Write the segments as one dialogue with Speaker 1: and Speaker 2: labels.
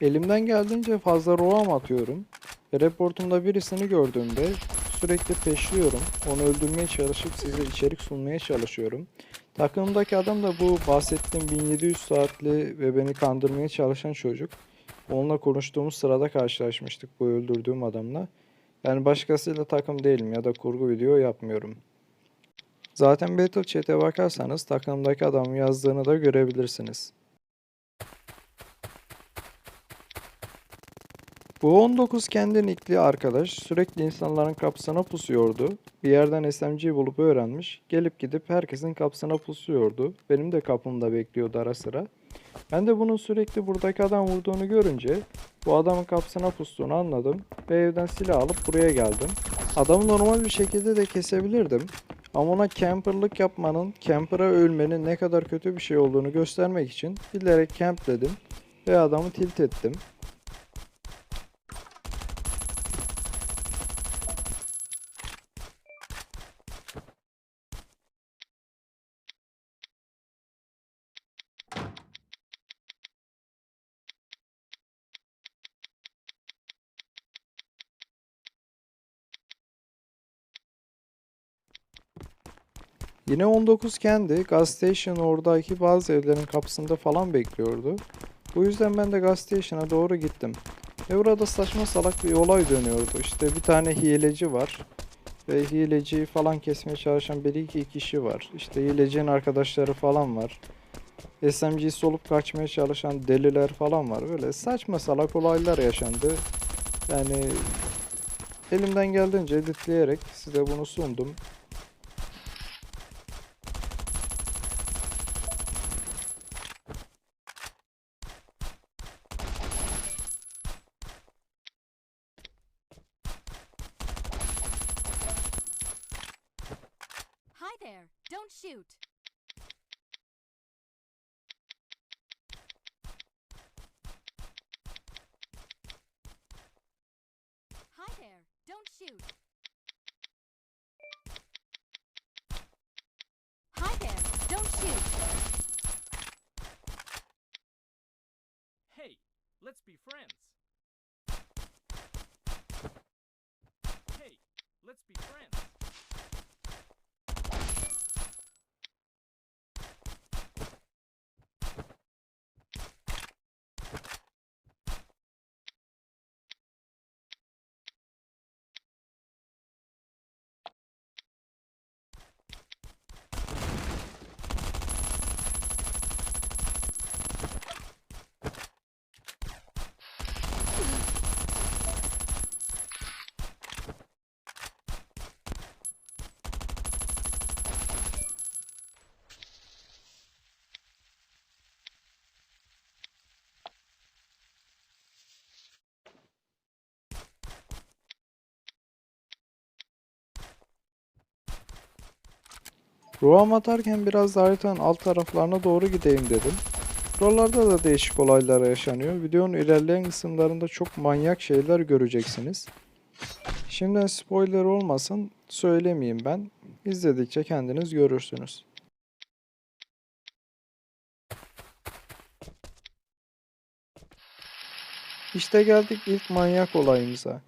Speaker 1: Elimden geldiğince fazla roam atıyorum. Reportumda birisini gördüğümde sürekli peşliyorum. Onu öldürmeye çalışıp size içerik sunmaya çalışıyorum. Takımdaki adam da bu bahsettiğim 1700 saatli ve beni kandırmaya çalışan çocuk. Onunla konuştuğumuz sırada karşılaşmıştık bu öldürdüğüm adamla. Yani başkasıyla takım değilim ya da kurgu video yapmıyorum. Zaten Battle Chat'e bakarsanız takımdaki adamın yazdığını da görebilirsiniz. Bu 19 kendi nickli arkadaş sürekli insanların kapısına pusuyordu. Bir yerden SMG bulup öğrenmiş. Gelip gidip herkesin kapısına pusuyordu. Benim de kapımda bekliyordu ara sıra. Ben de bunun sürekli buradaki adam vurduğunu görünce bu adamın kapısına pustuğunu anladım ve evden silah alıp buraya geldim. Adamı normal bir şekilde de kesebilirdim. Ama ona camperlık yapmanın, camper'a ölmenin ne kadar kötü bir şey olduğunu göstermek için bilerek campledim ve adamı tilt ettim. Yine 19 kendi gas station oradaki bazı evlerin kapısında falan bekliyordu. Bu yüzden ben de gas station'a doğru gittim. Ve burada saçma salak bir olay dönüyordu. İşte bir tane hileci var. Ve hileciyi falan kesmeye çalışan bir iki kişi var. İşte hilecinin arkadaşları falan var. SMG'yi solup kaçmaya çalışan deliler falan var. Böyle saçma salak olaylar yaşandı. Yani elimden geldiğince editleyerek size bunu sundum.
Speaker 2: Let's be friends. Hey, let's be friends.
Speaker 1: Roam atarken biraz da haritanın alt taraflarına doğru gideyim dedim. Buralarda da değişik olaylar yaşanıyor. Videonun ilerleyen kısımlarında çok manyak şeyler göreceksiniz. Şimdiden spoiler olmasın söylemeyeyim ben. İzledikçe kendiniz görürsünüz. İşte geldik ilk manyak olayımıza.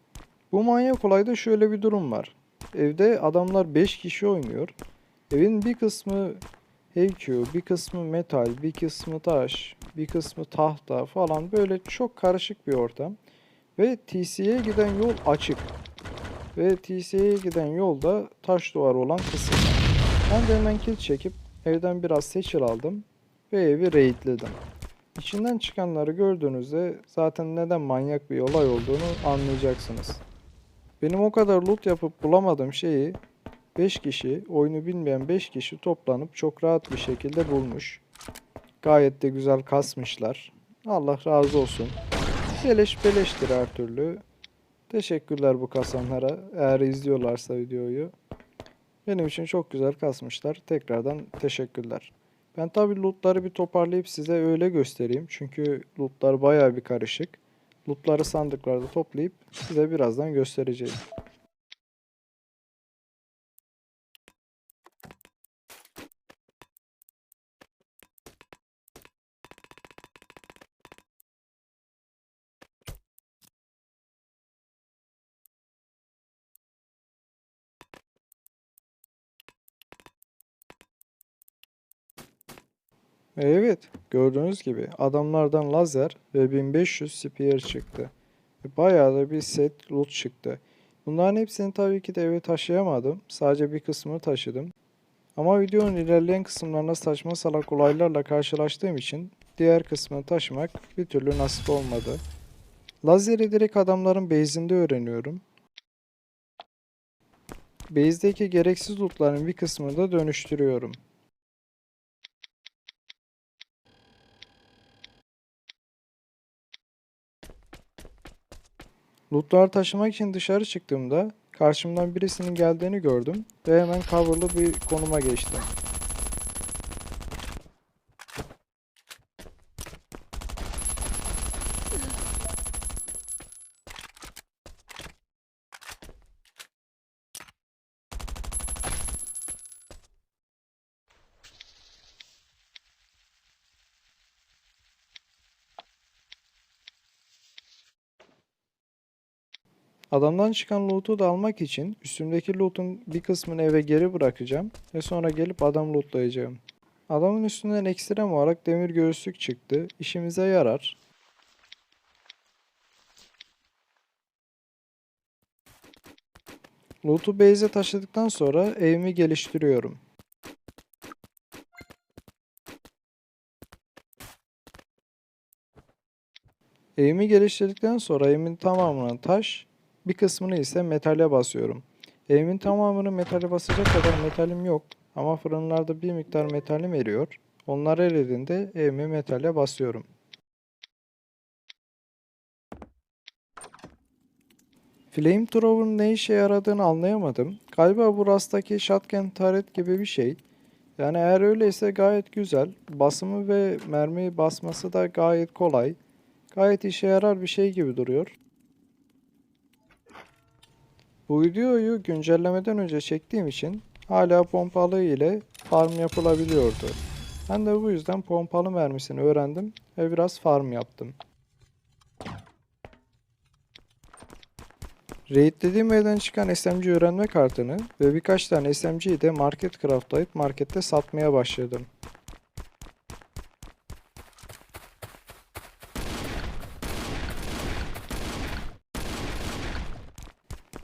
Speaker 1: Bu manyak olayda şöyle bir durum var. Evde adamlar 5 kişi oynuyor. Evin bir kısmı HQ, bir kısmı metal, bir kısmı taş, bir kısmı tahta falan böyle çok karışık bir ortam. Ve TC'ye giden yol açık. Ve TC'ye giden yolda taş duvar olan kısım. Ben de hemen kill çekip evden biraz seçil aldım ve evi raidledim. İçinden çıkanları gördüğünüzde zaten neden manyak bir olay olduğunu anlayacaksınız. Benim o kadar loot yapıp bulamadığım şeyi 5 kişi, oyunu bilmeyen 5 kişi toplanıp çok rahat bir şekilde bulmuş. Gayet de güzel kasmışlar. Allah razı olsun. Beleş beleştir her türlü. Teşekkürler bu kasanlara. Eğer izliyorlarsa videoyu. Benim için çok güzel kasmışlar. Tekrardan teşekkürler. Ben tabi lootları bir toparlayıp size öyle göstereyim. Çünkü lootlar baya bir karışık. Lootları sandıklarda toplayıp size birazdan göstereceğim. Evet, gördüğünüz gibi adamlardan lazer ve 1500 spear çıktı. Bayağı da bir set loot çıktı. Bunların hepsini tabii ki de eve taşıyamadım. Sadece bir kısmını taşıdım. Ama videonun ilerleyen kısımlarında saçma salak olaylarla karşılaştığım için diğer kısmını taşımak bir türlü nasip olmadı. Lazeri direkt adamların base'inde öğreniyorum. Base'deki gereksiz lootların bir kısmını da dönüştürüyorum. Lootları taşımak için dışarı çıktığımda karşımdan birisinin geldiğini gördüm ve hemen coverlı bir konuma geçtim. Adamdan çıkan loot'u da almak için üstümdeki loot'un bir kısmını eve geri bırakacağım ve sonra gelip adam lootlayacağım. Adamın üstünden ekstrem olarak demir göğüslük çıktı. İşimize yarar. Loot'u base'e taşıdıktan sonra evimi geliştiriyorum. Evimi geliştirdikten sonra evimin tamamını taş, bir kısmını ise metale basıyorum. Evimin tamamını metale basacak kadar metalim yok ama fırınlarda bir miktar metalim eriyor. Onlar eridiğinde evimi metale basıyorum. Flamethrower'ın ne işe yaradığını anlayamadım. Galiba bu rastaki shotgun turret gibi bir şey. Yani eğer öyleyse gayet güzel. Basımı ve mermi basması da gayet kolay. Gayet işe yarar bir şey gibi duruyor. Bu videoyu güncellemeden önce çektiğim için hala pompalı ile farm yapılabiliyordu. Ben de bu yüzden pompalı mermisini öğrendim ve biraz farm yaptım. Raidlediğim evden çıkan SMG öğrenme kartını ve birkaç tane SMG'yi de market craftlayıp markette satmaya başladım.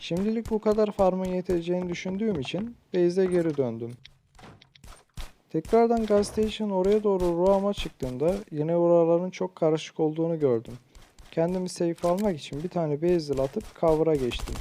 Speaker 1: Şimdilik bu kadar farmın yeteceğini düşündüğüm için base'e geri döndüm. Tekrardan gas station oraya doğru roam'a çıktığımda yine oraların çok karışık olduğunu gördüm. Kendimi safe almak için bir tane basil atıp cover'a geçtim.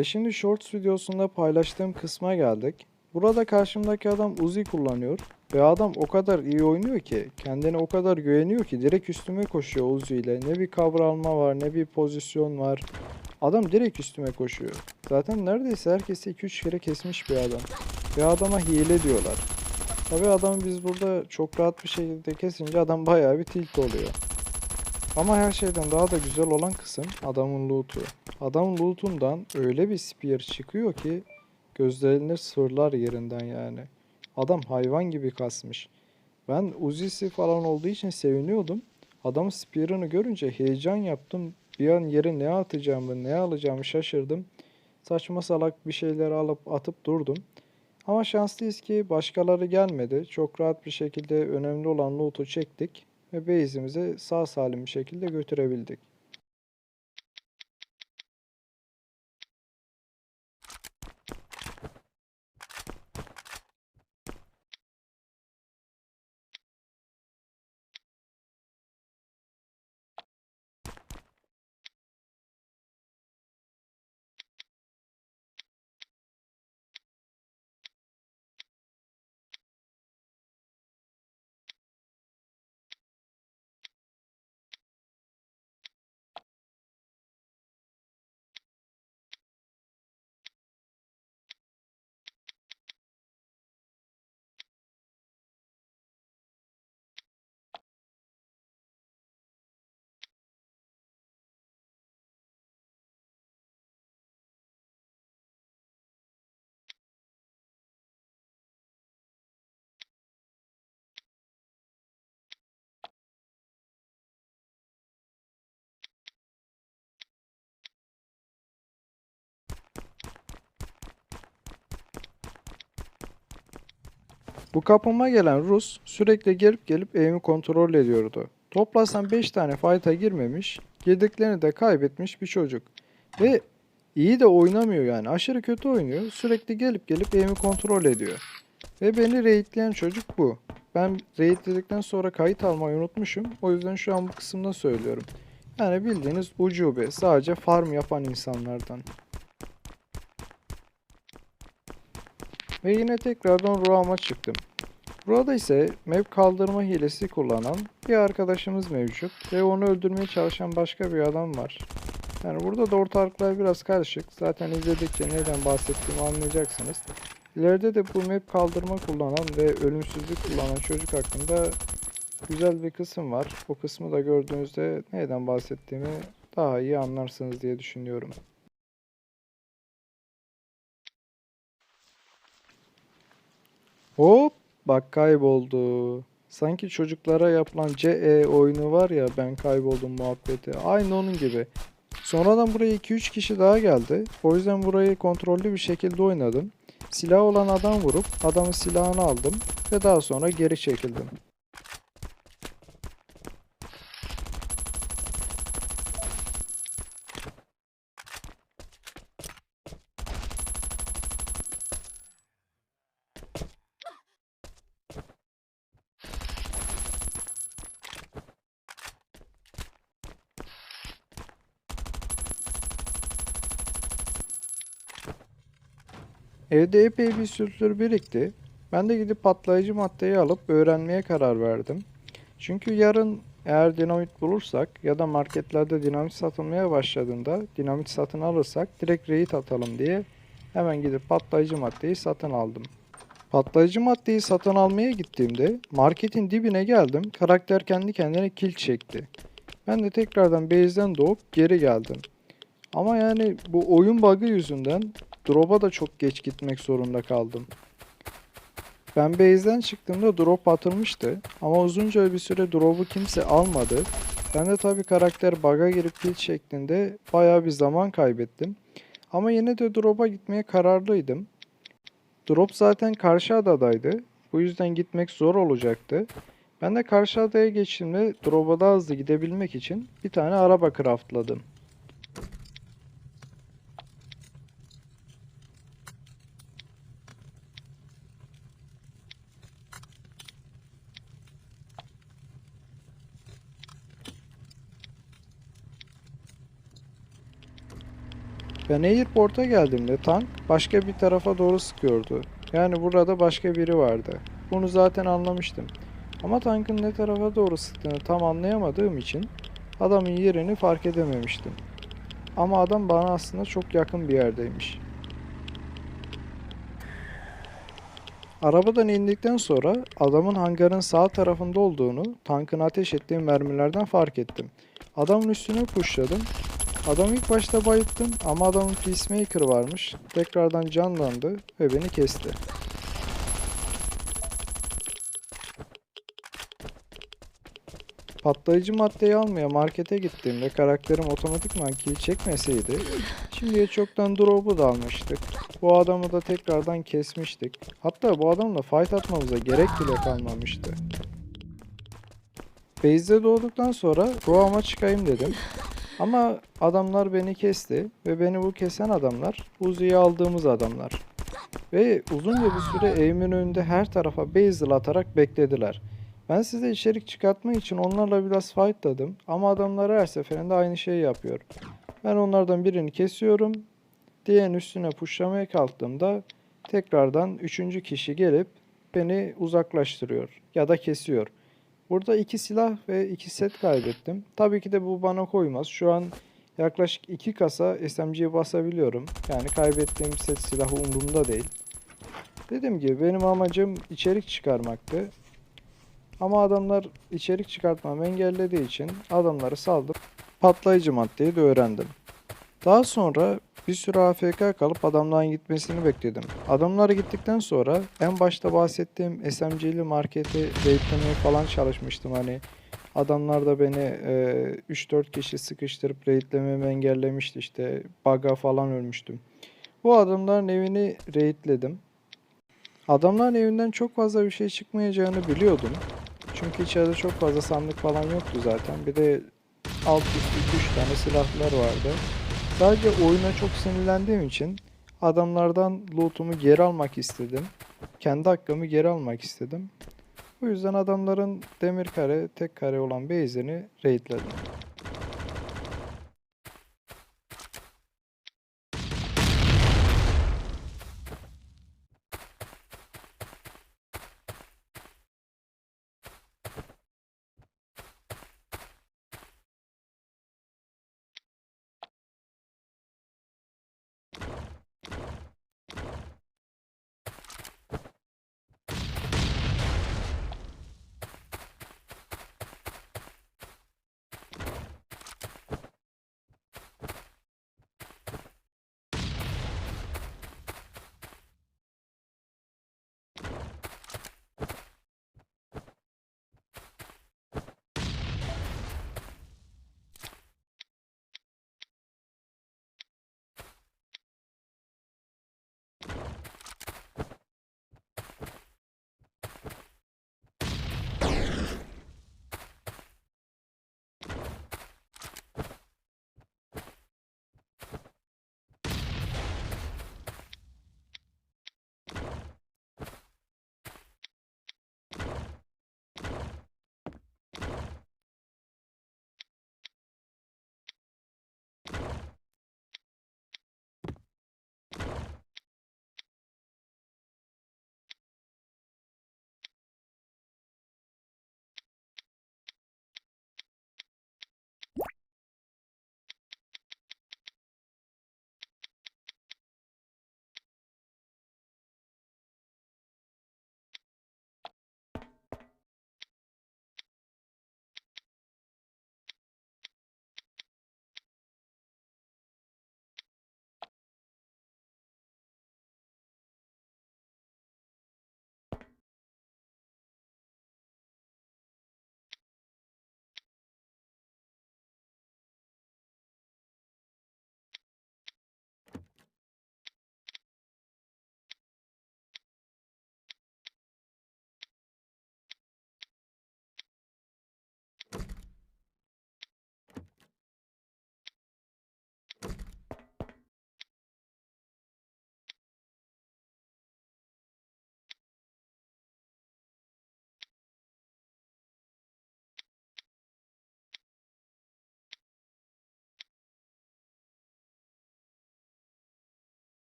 Speaker 1: Ve şimdi Shorts videosunda paylaştığım kısma geldik. Burada karşımdaki adam Uzi kullanıyor ve adam o kadar iyi oynuyor ki, kendine o kadar güveniyor ki direkt üstüme koşuyor Uzi ile. Ne bir kavralma var, ne bir pozisyon var. Adam direkt üstüme koşuyor. Zaten neredeyse herkesi 2-3 kere kesmiş bir adam. Ve adama hile diyorlar. Tabi adamı biz burada çok rahat bir şekilde kesince adam bayağı bir tilt oluyor. Ama her şeyden daha da güzel olan kısım adamın loot'u. Adamın loot'undan öyle bir spear çıkıyor ki gözlerine sırlar yerinden yani. Adam hayvan gibi kasmış. Ben Uzi'si falan olduğu için seviniyordum. Adamın spear'ını görünce heyecan yaptım. Bir an yere ne atacağımı, ne alacağımı şaşırdım. Saçma salak bir şeyler alıp atıp durdum. Ama şanslıyız ki başkaları gelmedi. Çok rahat bir şekilde önemli olan loot'u çektik ve base'imize sağ salim bir şekilde götürebildik. Bu kapıma gelen Rus sürekli gelip gelip evimi kontrol ediyordu. Toplasan 5 tane fight'a girmemiş, yediklerini de kaybetmiş bir çocuk. Ve iyi de oynamıyor yani. Aşırı kötü oynuyor. Sürekli gelip gelip evimi kontrol ediyor. Ve beni raidleyen çocuk bu. Ben raidledikten sonra kayıt almayı unutmuşum. O yüzden şu an bu kısımda söylüyorum. Yani bildiğiniz ucube. Sadece farm yapan insanlardan. Ve yine tekrardan Ruam'a çıktım. Burada ise map kaldırma hilesi kullanan bir arkadaşımız mevcut ve onu öldürmeye çalışan başka bir adam var. Yani burada da ortalıklar biraz karışık. Zaten izledikçe neden bahsettiğimi anlayacaksınız. İleride de bu map kaldırma kullanan ve ölümsüzlük kullanan çocuk hakkında güzel bir kısım var. O kısmı da gördüğünüzde neden bahsettiğimi daha iyi anlarsınız diye düşünüyorum. Hop bak kayboldu. Sanki çocuklara yapılan CE oyunu var ya ben kayboldum muhabbeti. Aynı onun gibi. Sonradan buraya 2-3 kişi daha geldi. O yüzden burayı kontrollü bir şekilde oynadım. Silah olan adam vurup adamın silahını aldım ve daha sonra geri çekildim. Evde epey bir sülfür birikti. Ben de gidip patlayıcı maddeyi alıp öğrenmeye karar verdim. Çünkü yarın eğer dinamit bulursak ya da marketlerde dinamit satılmaya başladığında dinamit satın alırsak direkt raid atalım diye hemen gidip patlayıcı maddeyi satın aldım. Patlayıcı maddeyi satın almaya gittiğimde marketin dibine geldim. Karakter kendi kendine kill çekti. Ben de tekrardan base'den doğup geri geldim. Ama yani bu oyun bug'ı yüzünden drop'a da çok geç gitmek zorunda kaldım. Ben base'den çıktığımda drop atılmıştı ama uzunca bir süre drop'u kimse almadı. Ben de tabii karakter bug'a girip kill şeklinde bayağı bir zaman kaybettim. Ama yine de drop'a gitmeye kararlıydım. Drop zaten karşı adadaydı. Bu yüzden gitmek zor olacaktı. Ben de karşı adaya geçtiğimde drop'a daha hızlı gidebilmek için bir tane araba craftladım. Ben airport'a geldiğimde tank başka bir tarafa doğru sıkıyordu. Yani burada başka biri vardı. Bunu zaten anlamıştım. Ama tankın ne tarafa doğru sıktığını tam anlayamadığım için adamın yerini fark edememiştim. Ama adam bana aslında çok yakın bir yerdeymiş. Arabadan indikten sonra adamın hangarın sağ tarafında olduğunu tankın ateş ettiği mermilerden fark ettim. Adamın üstüne pushladım Adam ilk başta bayıttım ama adamın peacemaker varmış. Tekrardan canlandı ve beni kesti. Patlayıcı maddeyi almaya markete gittiğimde karakterim otomatikman kill çekmeseydi şimdiye çoktan drop'u da almıştık. Bu adamı da tekrardan kesmiştik. Hatta bu adamla fight atmamıza gerek bile kalmamıştı. Base'de doğduktan sonra Roam'a çıkayım dedim. Ama adamlar beni kesti ve beni bu kesen adamlar Uzi'yi aldığımız adamlar. Ve uzunca bir süre evimin önünde her tarafa basil atarak beklediler. Ben size içerik çıkartmak için onlarla biraz fightladım ama adamlar her seferinde aynı şeyi yapıyor. Ben onlardan birini kesiyorum. Diğerinin üstüne pushlamaya kalktığımda tekrardan üçüncü kişi gelip beni uzaklaştırıyor ya da kesiyor. Burada iki silah ve iki set kaybettim. Tabii ki de bu bana koymaz. Şu an yaklaşık iki kasa SMG'ye basabiliyorum. Yani kaybettiğim set silahı umurumda değil. Dediğim gibi benim amacım içerik çıkarmaktı. Ama adamlar içerik çıkartmamı engellediği için adamları saldım. Patlayıcı maddeyi de öğrendim. Daha sonra bir süre AFK kalıp adamların gitmesini bekledim. Adamlar gittikten sonra en başta bahsettiğim SMG'li marketi raidlemeye falan çalışmıştım. Hani adamlar da beni e, 3-4 kişi sıkıştırıp raidlememi engellemişti işte. Bug'a falan ölmüştüm. Bu adamların evini raidledim. Adamların evinden çok fazla bir şey çıkmayacağını biliyordum. Çünkü içeride çok fazla sandık falan yoktu zaten. Bir de alt üstü 3 tane silahlar vardı. Sadece oyuna çok sinirlendiğim için adamlardan lootumu geri almak istedim. Kendi hakkımı geri almak istedim. Bu yüzden adamların demir kare, tek kare olan base'ini raidledim.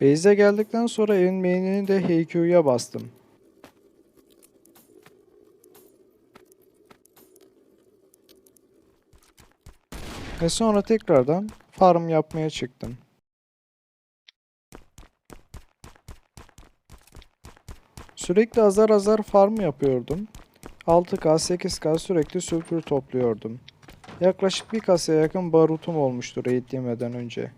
Speaker 1: Base'e geldikten sonra evin main'ini de HQ'ya bastım. Ve sonra tekrardan farm yapmaya çıktım. Sürekli azar azar farm yapıyordum. 6K 8K sürekli sülfür topluyordum. Yaklaşık bir kasaya yakın barutum olmuştur raid yemeden önce.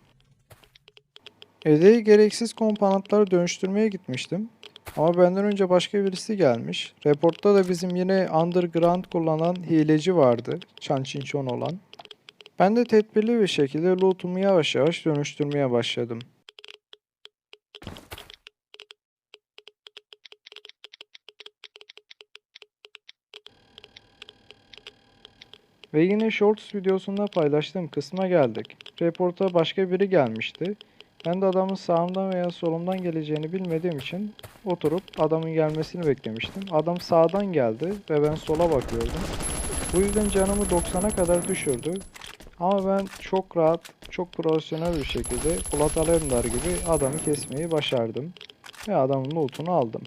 Speaker 1: Evde gereksiz komponentleri dönüştürmeye gitmiştim. Ama benden önce başka birisi gelmiş. Reportta da bizim yine underground kullanan hileci vardı. Chan Chinchon olan. Ben de tedbirli bir şekilde lootumu yavaş yavaş dönüştürmeye başladım. Ve yine Shorts videosunda paylaştığım kısma geldik. Reporta başka biri gelmişti. Ben de adamın sağımdan veya solumdan geleceğini bilmediğim için oturup adamın gelmesini beklemiştim. Adam sağdan geldi ve ben sola bakıyordum. Bu yüzden canımı 90'a kadar düşürdü. Ama ben çok rahat, çok profesyonel bir şekilde Polat Alemdar gibi adamı kesmeyi başardım. Ve adamın lootunu aldım.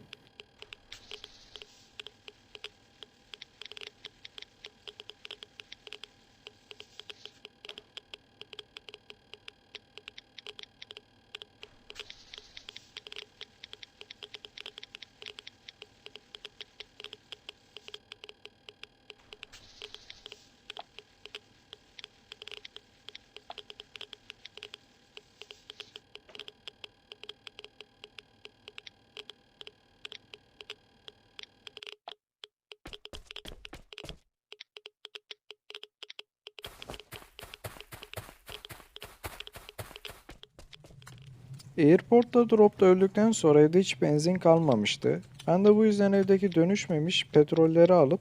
Speaker 1: Airport'ta dropta öldükten sonra evde hiç benzin kalmamıştı. Ben de bu yüzden evdeki dönüşmemiş petrolleri alıp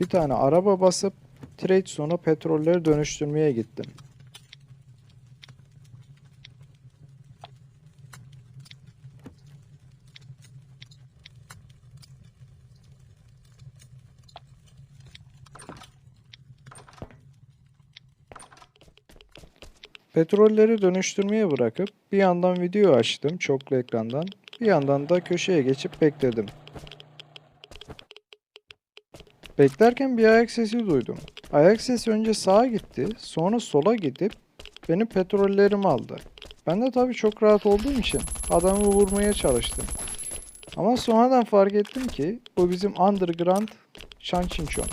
Speaker 1: bir tane araba basıp trade sonra petrolleri dönüştürmeye gittim. Petrolleri dönüştürmeye bırakıp bir yandan video açtım çoklu ekrandan. Bir yandan da köşeye geçip bekledim. Beklerken bir ayak sesi duydum. Ayak sesi önce sağa gitti, sonra sola gidip benim petrollerimi aldı. Ben de tabii çok rahat olduğum için adamı vurmaya çalıştım. Ama sonradan fark ettim ki bu bizim underground Chan Chinchon.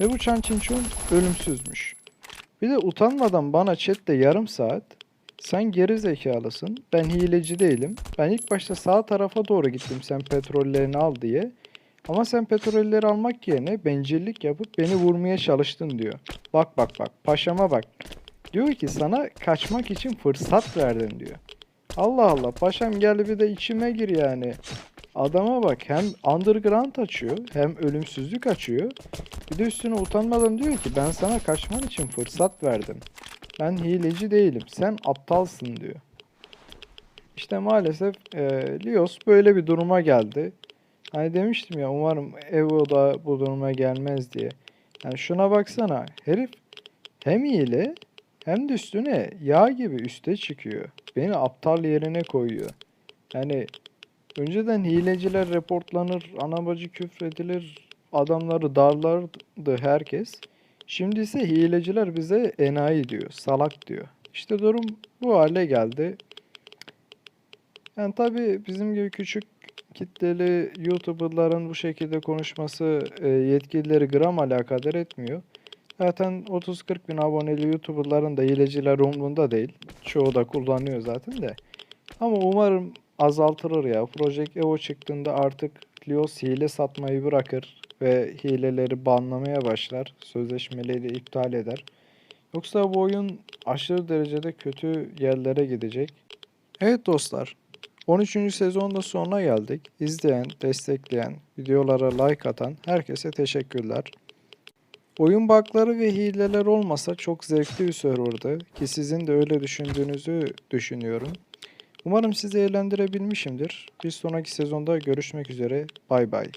Speaker 1: Ve bu Chan Chinchon ölümsüzmüş. Bir de utanmadan bana chatte yarım saat sen geri zekalısın, ben hileci değilim. Ben ilk başta sağ tarafa doğru gittim sen petrollerini al diye. Ama sen petrolleri almak yerine bencillik yapıp beni vurmaya çalıştın diyor. Bak bak bak paşama bak. Diyor ki sana kaçmak için fırsat verdin diyor. Allah Allah paşam gel bir de içime gir yani. Adama bak hem underground açıyor hem ölümsüzlük açıyor. Bir de üstüne utanmadan diyor ki ben sana kaçman için fırsat verdim. Ben hileci değilim. Sen aptalsın diyor. İşte maalesef e, Lios böyle bir duruma geldi. Hani demiştim ya umarım Evo da bu duruma gelmez diye. Yani şuna baksana. Herif hem hile hem de üstüne yağ gibi üste çıkıyor. Beni aptal yerine koyuyor. Yani önceden hileciler reportlanır, anabacı küfredilir, adamları darlardı herkes. Şimdi ise hileciler bize enayi diyor, salak diyor. İşte durum bu hale geldi. Yani tabii bizim gibi küçük kitleli YouTuber'ların bu şekilde konuşması e, yetkilileri gram alakadar etmiyor. Zaten 30-40 bin aboneli YouTuber'ların da hileciler umrunda değil. Çoğu da kullanıyor zaten de. Ama umarım azaltılır ya. Project Evo çıktığında artık Lios hile satmayı bırakır ve hileleri banlamaya başlar. Sözleşmeleri iptal eder. Yoksa bu oyun aşırı derecede kötü yerlere gidecek. Evet dostlar. 13. sezonda sonuna geldik. İzleyen, destekleyen, videolara like atan herkese teşekkürler. Oyun bug'ları ve hileler olmasa çok zevkli bir serverdı ki sizin de öyle düşündüğünüzü düşünüyorum. Umarım sizi eğlendirebilmişimdir. Bir sonraki sezonda görüşmek üzere. Bay bay.